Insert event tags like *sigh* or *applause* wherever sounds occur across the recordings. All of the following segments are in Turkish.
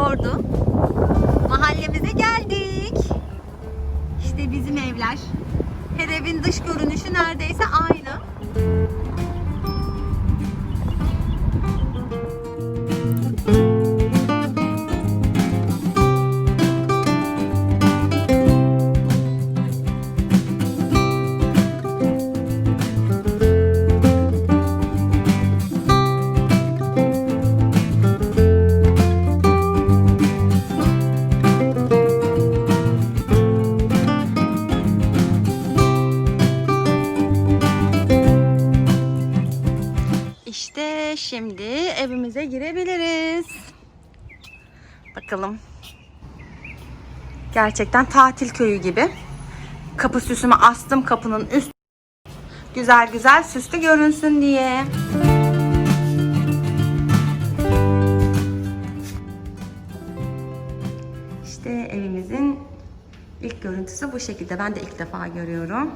sordu. Mahallemize geldik. İşte bizim evler. Her evin dış görünüşü neredeyse aynı. Şimdi evimize girebiliriz. Bakalım. Gerçekten tatil köyü gibi. Kapı süsümü astım kapının üst. Güzel güzel süslü görünsün diye. İşte evimizin ilk görüntüsü bu şekilde. Ben de ilk defa görüyorum.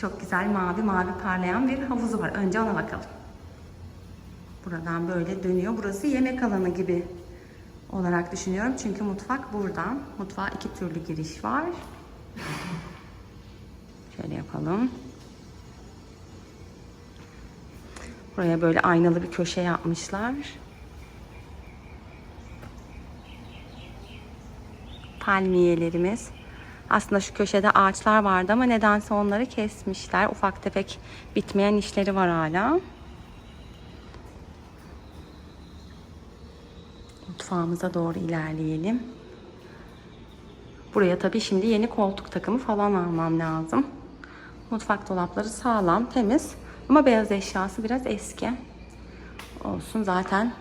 Çok güzel mavi mavi parlayan bir havuzu var. Önce ona bakalım. Buradan böyle dönüyor. Burası yemek alanı gibi olarak düşünüyorum. Çünkü mutfak buradan. Mutfağa iki türlü giriş var. Şöyle yapalım. Buraya böyle aynalı bir köşe yapmışlar. Palmiyelerimiz. Aslında şu köşede ağaçlar vardı ama nedense onları kesmişler. Ufak tefek bitmeyen işleri var hala. Mutfağımıza doğru ilerleyelim. Buraya tabii şimdi yeni koltuk takımı falan almam lazım. Mutfak dolapları sağlam, temiz ama beyaz eşyası biraz eski. Olsun zaten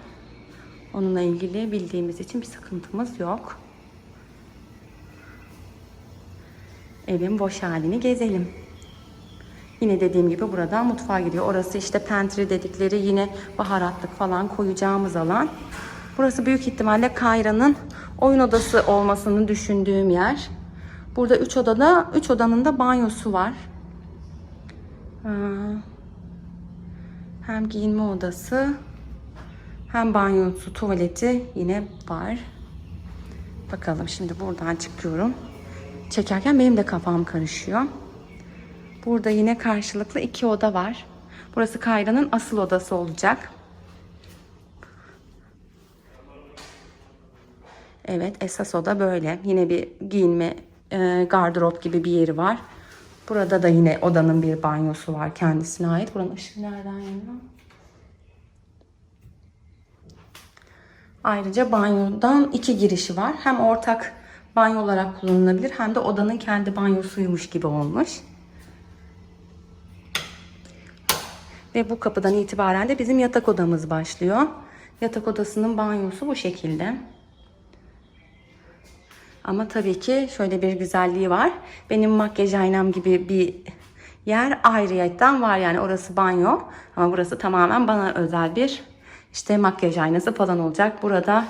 onunla ilgili bildiğimiz için bir sıkıntımız yok. Evin boş halini gezelim. Yine dediğim gibi buradan mutfağa gidiyor. Orası işte pantry dedikleri yine baharatlık falan koyacağımız alan. Burası büyük ihtimalle Kayra'nın oyun odası olmasını düşündüğüm yer. Burada 3 odada 3 odanın da banyosu var. Aa, Hem giyinme odası hem banyosu, tuvaleti yine var. Bakalım şimdi buradan çıkıyorum çekerken benim de kafam karışıyor. Burada yine karşılıklı iki oda var. Burası Kayra'nın asıl odası olacak. Evet esas oda böyle. Yine bir giyinme e, gardırop gibi bir yeri var. Burada da yine odanın bir banyosu var kendisine ait. Buranın ışığı nereden yanıyor? Ayrıca banyodan iki girişi var. Hem ortak banyo olarak kullanılabilir hem de odanın kendi banyosuymuş gibi olmuş. Ve bu kapıdan itibaren de bizim yatak odamız başlıyor. Yatak odasının banyosu bu şekilde. Ama tabii ki şöyle bir güzelliği var. Benim makyaj aynam gibi bir yer ayrıyetten var. Yani orası banyo ama burası tamamen bana özel bir işte makyaj aynası falan olacak. Burada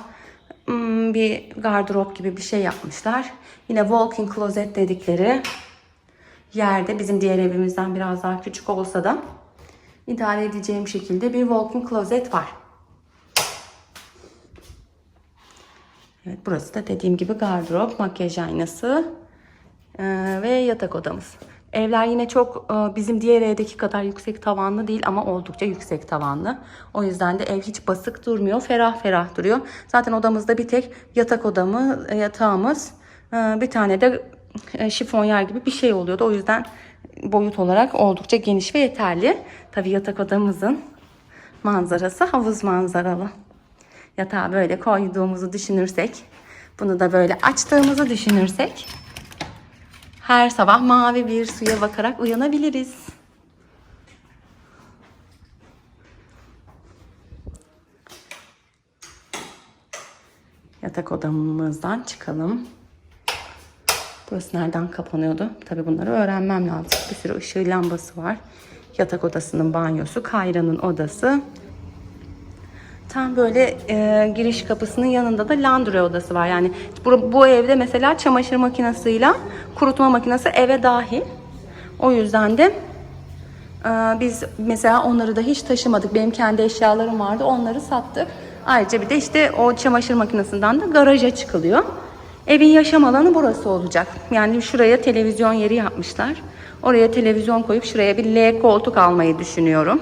bir gardırop gibi bir şey yapmışlar. Yine walk-in closet dedikleri yerde bizim diğer evimizden biraz daha küçük olsa da idare edeceğim şekilde bir walk-in closet var. Evet burası da dediğim gibi gardırop, makyaj aynası ve yatak odamız. Evler yine çok e, bizim diğer evdeki kadar yüksek tavanlı değil ama oldukça yüksek tavanlı. O yüzden de ev hiç basık durmuyor. Ferah ferah duruyor. Zaten odamızda bir tek yatak odamı, e, yatağımız, e, bir tane de şifonyer gibi bir şey oluyordu. O yüzden boyut olarak oldukça geniş ve yeterli. Tabii yatak odamızın manzarası havuz manzaralı. Yatağı böyle koyduğumuzu düşünürsek, bunu da böyle açtığımızı düşünürsek her sabah mavi bir suya bakarak uyanabiliriz. Yatak odamızdan çıkalım. Burası nereden kapanıyordu? Tabii bunları öğrenmem lazım. Bir sürü ışığı lambası var. Yatak odasının banyosu, Kayra'nın odası. Tam böyle e, giriş kapısının yanında da laundry odası var. Yani bu, bu evde mesela çamaşır makinesiyle kurutma makinesi eve dahil. O yüzden de e, biz mesela onları da hiç taşımadık. Benim kendi eşyalarım vardı. Onları sattık. Ayrıca bir de işte o çamaşır makinesinden de garaja çıkılıyor. Evin yaşam alanı burası olacak. Yani şuraya televizyon yeri yapmışlar. Oraya televizyon koyup şuraya bir L koltuk almayı düşünüyorum.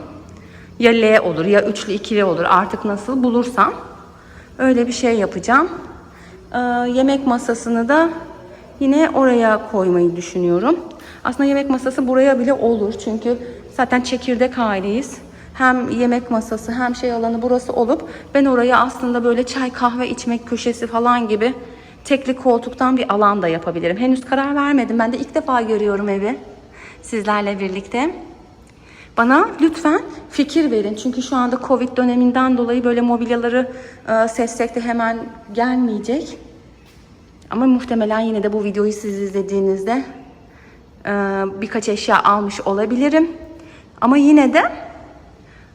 Ya L olur ya üçlü ikili olur artık nasıl bulursam. Öyle bir şey yapacağım. Ee, yemek masasını da yine oraya koymayı düşünüyorum. Aslında yemek masası buraya bile olur. Çünkü zaten çekirdek aileyiz. Hem yemek masası hem şey alanı burası olup ben oraya aslında böyle çay kahve içmek köşesi falan gibi tekli koltuktan bir alan da yapabilirim. Henüz karar vermedim. Ben de ilk defa görüyorum evi sizlerle birlikte. Bana lütfen fikir verin. Çünkü şu anda Covid döneminden dolayı böyle mobilyaları e, seçsek de hemen gelmeyecek. Ama muhtemelen yine de bu videoyu siz izlediğinizde e, birkaç eşya almış olabilirim. Ama yine de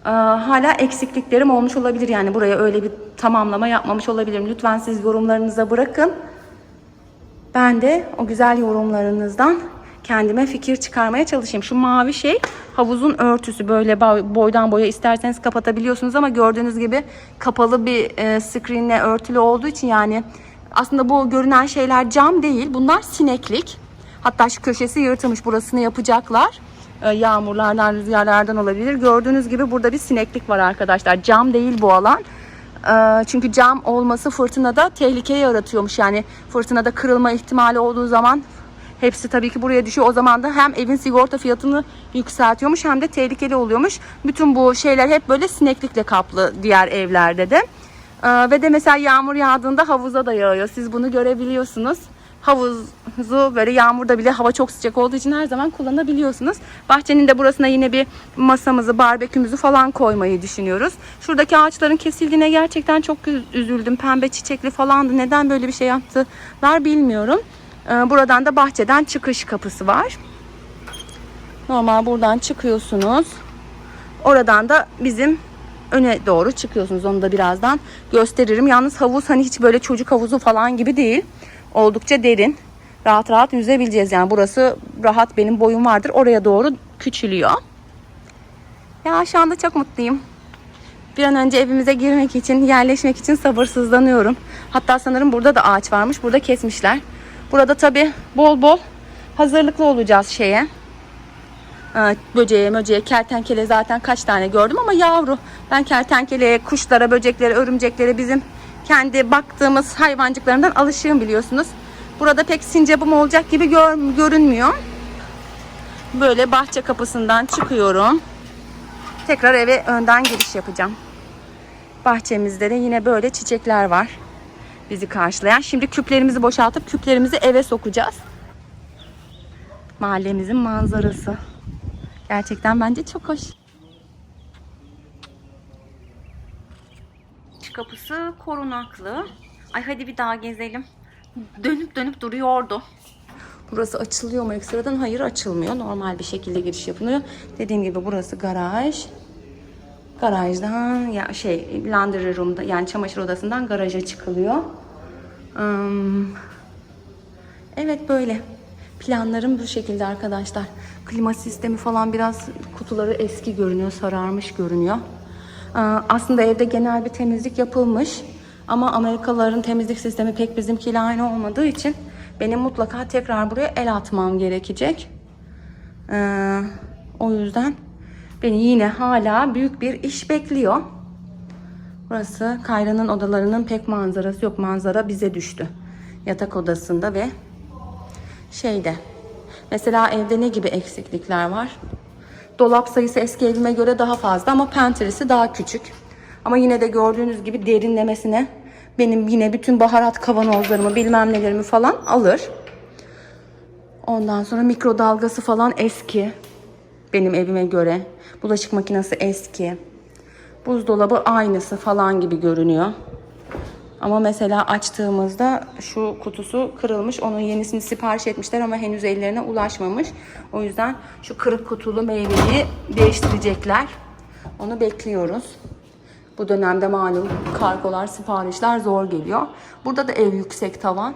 e, hala eksikliklerim olmuş olabilir. Yani buraya öyle bir tamamlama yapmamış olabilirim. Lütfen siz yorumlarınıza bırakın. Ben de o güzel yorumlarınızdan kendime fikir çıkarmaya çalışayım. Şu mavi şey havuzun örtüsü böyle boy- boydan boya isterseniz kapatabiliyorsunuz ama gördüğünüz gibi kapalı bir e, screenle örtülü olduğu için yani aslında bu görünen şeyler cam değil. Bunlar sineklik. Hatta şu köşesi yırtılmış. Burasını yapacaklar. E, yağmurlardan, rüzgarlardan olabilir. Gördüğünüz gibi burada bir sineklik var arkadaşlar. Cam değil bu alan. Ee, Çünkü cam olması fırtınada tehlike yaratıyormuş. Yani fırtınada kırılma ihtimali olduğu zaman hepsi tabii ki buraya düşüyor. O zaman da hem evin sigorta fiyatını yükseltiyormuş hem de tehlikeli oluyormuş. Bütün bu şeyler hep böyle sineklikle kaplı diğer evlerde de. Ee, Ve de mesela yağmur yağdığında havuza da yağıyor. Siz bunu görebiliyorsunuz. Havuzu böyle yağmurda bile hava çok sıcak olduğu için her zaman kullanabiliyorsunuz. Bahçenin de burasına yine bir masamızı, barbekümüzü falan koymayı düşünüyoruz. Şuradaki ağaçların kesildiğine gerçekten çok üz- üzüldüm. Pembe çiçekli falandı. Neden böyle bir şey yaptılar bilmiyorum. Ee, Buradan da bahçeden çıkış kapısı var. Normal buradan çıkıyorsunuz. Oradan da bizim öne doğru çıkıyorsunuz. Onu da birazdan gösteririm. Yalnız havuz hani hiç böyle çocuk havuzu falan gibi değil. Oldukça derin. Rahat rahat yüzebileceğiz. Yani burası rahat benim boyum vardır. Oraya doğru küçülüyor. Ya şu anda çok mutluyum. Bir an önce evimize girmek için, yerleşmek için sabırsızlanıyorum. Hatta sanırım burada da ağaç varmış. Burada kesmişler. Burada tabii bol bol hazırlıklı olacağız şeye. Böceğe, möceğe, kertenkele zaten kaç tane gördüm ama yavru. Ben kertenkeleye, kuşlara, böceklere, örümceklere bizim kendi baktığımız hayvancıklarından alışığım biliyorsunuz. Burada pek sincapım olacak gibi gör, görünmüyor. Böyle bahçe kapısından çıkıyorum. Tekrar eve önden giriş yapacağım. Bahçemizde de yine böyle çiçekler var. Bizi karşılayan. Şimdi küplerimizi boşaltıp küplerimizi eve sokacağız. Mahallemizin manzarası. Gerçekten bence çok hoş. Kapısı korunaklı. Ay hadi bir daha gezelim. Dönüp dönüp duruyordu. Burası açılıyor mu ekstradan? Hayır açılmıyor. Normal bir şekilde giriş yapılıyor. Dediğim gibi burası garaj. Garajdan ya şey laundry room'da yani çamaşır odasından garaja çıkılıyor. Evet böyle. Planlarım bu şekilde arkadaşlar. Klima sistemi falan biraz kutuları eski görünüyor, sararmış görünüyor. Aslında evde genel bir temizlik yapılmış. Ama Amerikalıların temizlik sistemi pek bizimkiyle aynı olmadığı için benim mutlaka tekrar buraya el atmam gerekecek. O yüzden beni yine hala büyük bir iş bekliyor. Burası Kayra'nın odalarının pek manzarası yok. Manzara bize düştü. Yatak odasında ve şeyde. Mesela evde ne gibi eksiklikler var? Dolap sayısı eski evime göre daha fazla ama pentresi daha küçük. Ama yine de gördüğünüz gibi derinlemesine benim yine bütün baharat kavanozlarımı bilmem nelerimi falan alır. Ondan sonra mikrodalgası falan eski. Benim evime göre. Bulaşık makinesi eski. Buzdolabı aynısı falan gibi görünüyor. Ama mesela açtığımızda şu kutusu kırılmış. Onun yenisini sipariş etmişler ama henüz ellerine ulaşmamış. O yüzden şu kırık kutulu meyveyi değiştirecekler. Onu bekliyoruz. Bu dönemde malum kargolar, siparişler zor geliyor. Burada da ev yüksek tavan.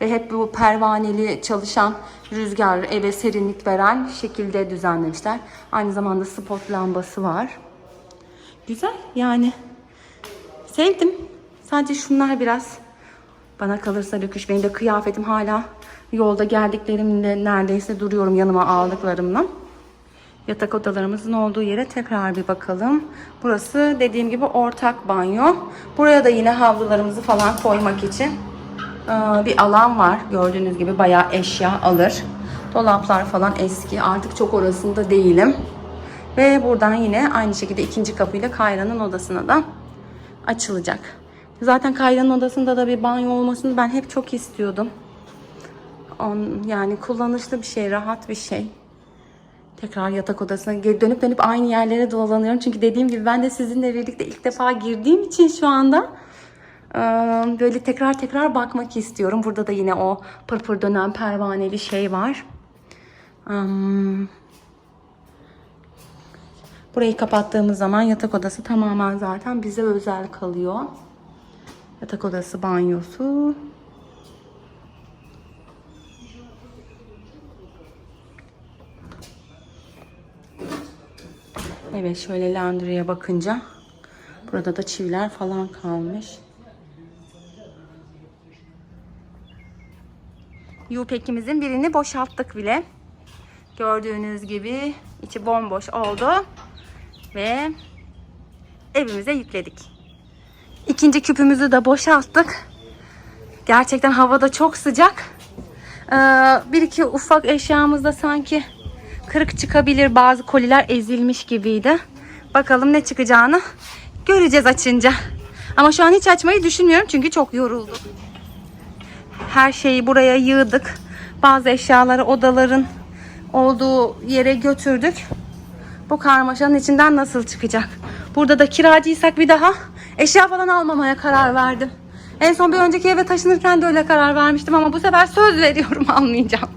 Ve hep bu pervaneli çalışan rüzgar eve serinlik veren şekilde düzenlemişler. Aynı zamanda spot lambası var. Güzel yani Sevdim. Sadece şunlar biraz bana kalırsa rüküş. Benim de kıyafetim hala yolda geldiklerimde neredeyse duruyorum yanıma aldıklarımla. Yatak odalarımızın olduğu yere tekrar bir bakalım. Burası dediğim gibi ortak banyo. Buraya da yine havlularımızı falan koymak için e, bir alan var. Gördüğünüz gibi bayağı eşya alır. Dolaplar falan eski. Artık çok orasında değilim. Ve buradan yine aynı şekilde ikinci kapıyla Kayra'nın odasına da açılacak. Zaten Kayra'nın odasında da bir banyo olmasını ben hep çok istiyordum. Yani kullanışlı bir şey, rahat bir şey. Tekrar yatak odasına dönüp dönüp aynı yerlere dolanıyorum. Çünkü dediğim gibi ben de sizinle birlikte ilk defa girdiğim için şu anda böyle tekrar tekrar bakmak istiyorum. Burada da yine o pırpır dönen pervaneli şey var. Hmm. Burayı kapattığımız zaman yatak odası tamamen zaten bize özel kalıyor. Yatak odası banyosu. Evet şöyle laundry'e bakınca burada da çiviler falan kalmış. Yupek'imizin birini boşalttık bile. Gördüğünüz gibi içi bomboş oldu ve evimize yükledik. İkinci küpümüzü de boşalttık. Gerçekten havada çok sıcak. Ee, bir iki ufak eşyamızda sanki kırık çıkabilir. Bazı koliler ezilmiş gibiydi. Bakalım ne çıkacağını göreceğiz açınca. Ama şu an hiç açmayı düşünmüyorum çünkü çok yoruldum. Her şeyi buraya yığdık. Bazı eşyaları odaların olduğu yere götürdük. Bu karmaşanın içinden nasıl çıkacak? Burada da kiracıysak bir daha eşya falan almamaya karar verdim. En son bir önceki eve taşınırken de öyle karar vermiştim ama bu sefer söz veriyorum *laughs* almayacağım.